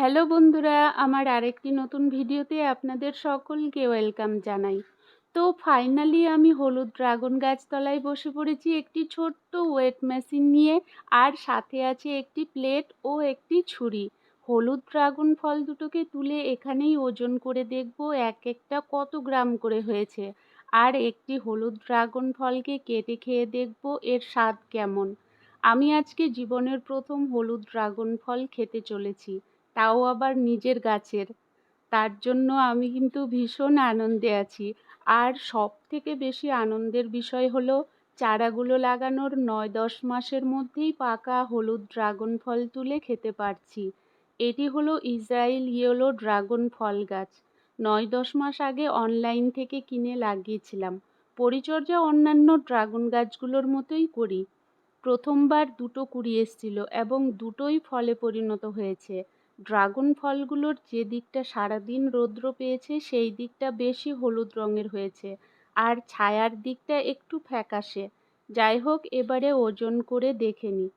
Hello বন্ধুরা, আমার আরেকটি নতুন ভিডিওতে আপনাদের সকলকে ওয়েলকাম জানাই। তো ফাইনালি আমি হলুদ ড্রাগন গাছতলায় বসে পড়েছি একটি ছোট্ট ওয়েট মেশিন নিয়ে, আর সাথে আছে একটি প্লেট ও একটি ছুরি। হলুদ ড্রাগন ফল দুটোকে তুলে এখানেই ওজন করে দেখব এক একটা কত গ্রাম করে হয়েছে। আর একটি হলুদ ড্রাগন ফলকে কেটে খেয়ে দেখব এর স্বাদ কেমন। আমি আজকে জীবনের প্রথম হলুদ ড্রাগন ফল খেতে চলেছি। তাও আবার নিজের গাছের। তার জন্য আমি কিন্তু ভীষণ আনন্দে আছি। আর সব থেকে বেশি আনন্দের বিষয় হলো চারাগুলো লাগানোর নয় দশ মাসের মধ্যেই পাকা হলুদ ড্রাগন ফল তুলে খেতে পারছি। এটি হলো ইসরায়েল ইয়েলো ড্রাগন ফল গাছ। নয় দশ মাস আগে অনলাইন থেকে কিনে লাগিয়েছিলাম। পরিচর্যা অন্যান্য ড্রাগন গাছগুলোর মতোই করি। প্রথমবার দুটো কুড়ি এসছিল এবং দুটোই ফলে পরিণত হয়েছে। ড্রাগন ফলগুলোর যে দিকটা সারাদিন রৌদ্র পেয়েছে, সেই দিকটা বেশি হলুদ রঙের হয়েছে। আর ছায়ার দিকটা একটু ফ্যাকাশে। যাই হোক, এবারে ওজন করে দেখে নিই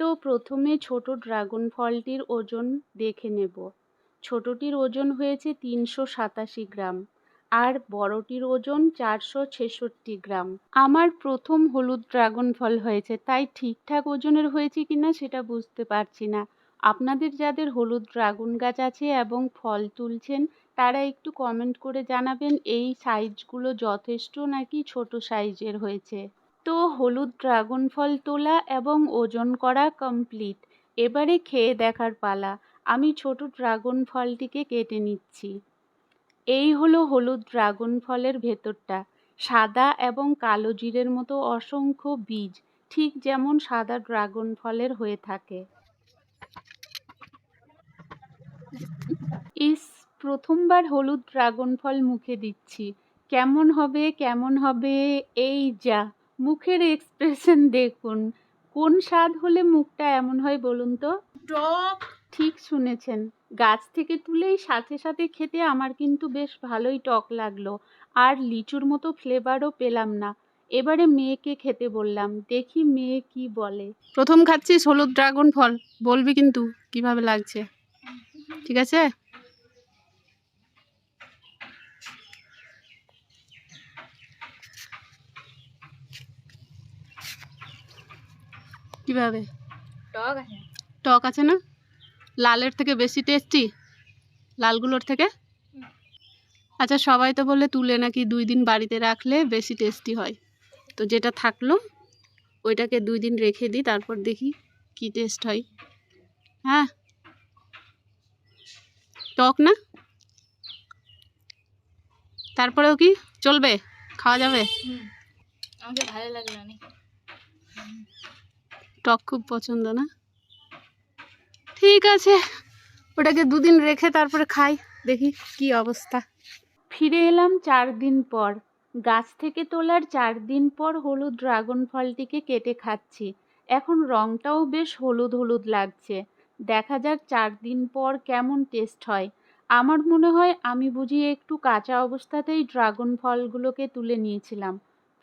তো প্রথমে ছোট ড্রাগন ফলটির ওজন দেখে নেব। ছোটটির ওজন হয়েছে তিনশো সাতাশি গ্রাম। আর বড়টির ওজন চারশো ছেষট্টি গ্রাম। আমার প্রথম হলুদ ড্রাগন ফল হয়েছে, তাই ঠিকঠাক ওজনের হয়েছে কিনা সেটা বুঝতে পারছি না। আপনাদের যাদের হলুদ ড্রাগন গাছ আছে এবং ফল তুলছেন, তারা একটু কমেন্ট করে জানাবেন, এই সাইজগুলো যথেষ্ট নাকি ছোট সাইজের হয়েছে? তো হলুদ ড্রাগন ফল তোলা এবং ওজন করা কমপ্লিট এবারে খেয়ে দেখার পালা। আমি ছোট ড্রাগন ফলটিকে কেটে নিচ্ছি। এই হলো হলুদ ড্রাগন ফলের ভেতরটা। সাদা এবং কালো জিরের মতো অসংখ্য বীজ, ঠিক যেমন সাদা ড্রাগন ফলের হয়ে থাকে। ইস প্রথমবার হলুদ ড্রাগন ফল মুখে দিচ্ছি। কেমন হবে কেমন হবে এই যা মুখের এক্সপ্রেশন দেখুন। কোন স্বাদ হলে মুখটা এমন হয় বলুন তো? টক। ঠিক শুনেছেন। গাছ থেকে তুলেই সাথে সাথে খেতে আমার কিন্তু বেশ ভালোই টক লাগল। আর লিচুর মতো ফ্লেভারও পেলাম না। এবারে মেয়েকে খেতে বললাম দেখি মেয়ে কি বলে। প্রথম খাচ্ছিস হলুদ ড্রাগন ফল বলবি কিন্তু কীভাবে লাগছে? ঠিক আছে? কীভাবে? টক আছে। টক আছে না? লালের থেকে বেশি টেস্টি লালগুলোর থেকে? আচ্ছা সবাই তো বলে তুলে নাকি দুই দিন বাড়িতে রাখলে বেশি টেস্টি হয়। তো যেটা থাকল ওইটাকে দুই দিন রেখে দিই তারপর দেখি কি টেস্ট হয়। হ্যাঁ? টক না? তারপরেও কি? চলবে? খাওয়া যাবে? আমাকে ভালো লাগল অনেক টক খুব পছন্দ না? ঠিক আছে। ওটাকে দুদিন রেখে তারপরে খাই। দেখি কি অবস্থা। ফিরে এলাম চার দিন পর। গাছ থেকে তোলার চার দিন পর হলুদ ড্রাগন ফলটিকে কেটে খাচ্ছি। এখন রঙটাও বেশ হলুদ হলুদ লাগছে। দেখা যাক চার দিন পর কেমন টেস্ট হয়। আমার মনে হয় আমি বুঝি একটু কাঁচা অবস্থাতেই ড্রাগন ফলগুলোকে তুলে নিয়েছিলাম।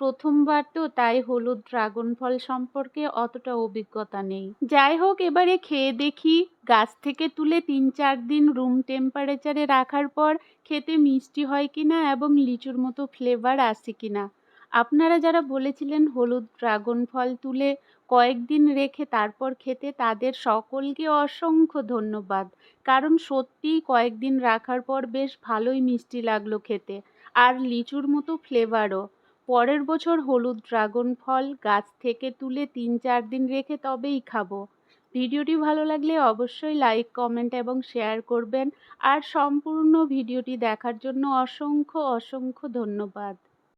প্রথমবার তো তাই হলুদ ড্রাগন ফল সম্পর্কে অতটা অভিজ্ঞতা নেই। যাই হোক, এবারে খেয়ে দেখি। গাছ থেকে তুলে তিন চার দিন রুম টেম্পারেচারে রাখার পর খেতে মিষ্টি হয় কিনা এবং লিচুর মতো ফ্লেভার আসে কিনা। আপনারা যারা বলেছিলেন হলুদ ড্রাগন ফল তুলে কয়েকদিন রেখে তারপর খেতে, তাদের সকলকে অসংখ্য ধন্যবাদ। কারণ সত্যিই কয়েকদিন রাখার পর বেশ ভালোই মিষ্টি লাগল খেতে। আর লিচুর মতো ফ্লেভারও। পরের বছর হলুদ ড্রাগন ফল গাছ থেকে তুলে তিন চার দিন রেখে তবেই খাব। ভিডিওটি ভালো লাগলে অবশ্যই লাইক, কমেন্ট এবং শেয়ার করবেন। আর সম্পূর্ণ ভিডিওটি দেখার জন্য অসংখ্য অসংখ্য ধন্যবাদ।